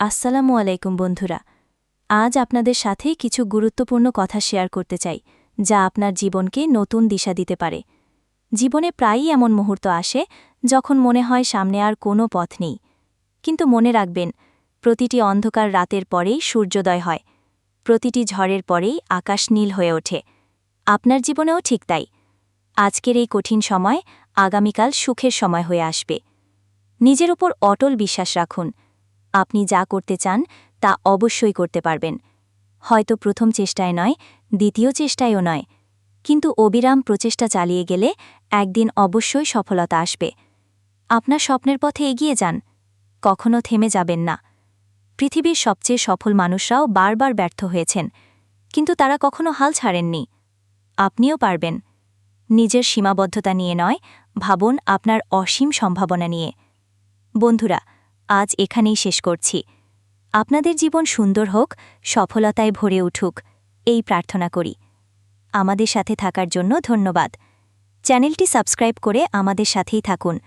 আসসালামু আলাইকুম বন্ধুরা। আজ আপনাদের সাথে কিছু গুরুত্বপূর্ণ কথা শেয়ার করতে চাই, যা আপনার জীবনকে নতুন দিশা দিতে পারে। জীবনে প্রায়ই এমন মুহূর্ত আসে, যখন মনে হয় সামনে আর কোনো পথ নেই। কিন্তু মনে রাখবেন, প্রতিটি অন্ধকার রাতের পরেই সূর্যোদয় হয়। প্রতিটি ঝড়ের পরেই আকাশ নীল হয়ে ওঠে। আপনার জীবনেও ঠিক তাই। আজকের এই কঠিন সময় আগামীকাল সুখের সময় হয়ে আসবে। নিজের উপর অটল বিশ্বাস রাখুন। আপনি যা করতে চান, তা অবশ্যই করতে পারবেন। হয়তো প্রথম চেষ্টায় নয়, দ্বিতীয় চেষ্টায়ও নয়। কিন্তু অবিরাম প্রচেষ্টা চালিয়ে গেলে একদিন অবশ্যই সফলতা আসবে। আপনার স্বপ্নের পথে এগিয়ে যান। কখনো থেমে যাবেন না। পৃথিবীর সবচেয়ে সফল মানুষরাও বারবার ব্যর্থ হয়েছেন। কিন্তু তারা কখনো হাল ছাড়েননি। আপনিও পারবেন। নিজের সীমাবদ্ধতা নিয়ে নয়, ভাবুন আপনার অসীম সম্ভাবনা নিয়ে। বন্ধুরা আজ এখানেই শেষ করছি। আপনাদের জীবন সুন্দর হোক, সফলতায় ভরে উঠুক, এই প্রার্থনা করি। আমাদের সাথে থাকার জন্য ধন্যবাদ। চ্যানেলটি সাবস্ক্রাইব করে আমাদের সাথেই থাকুন।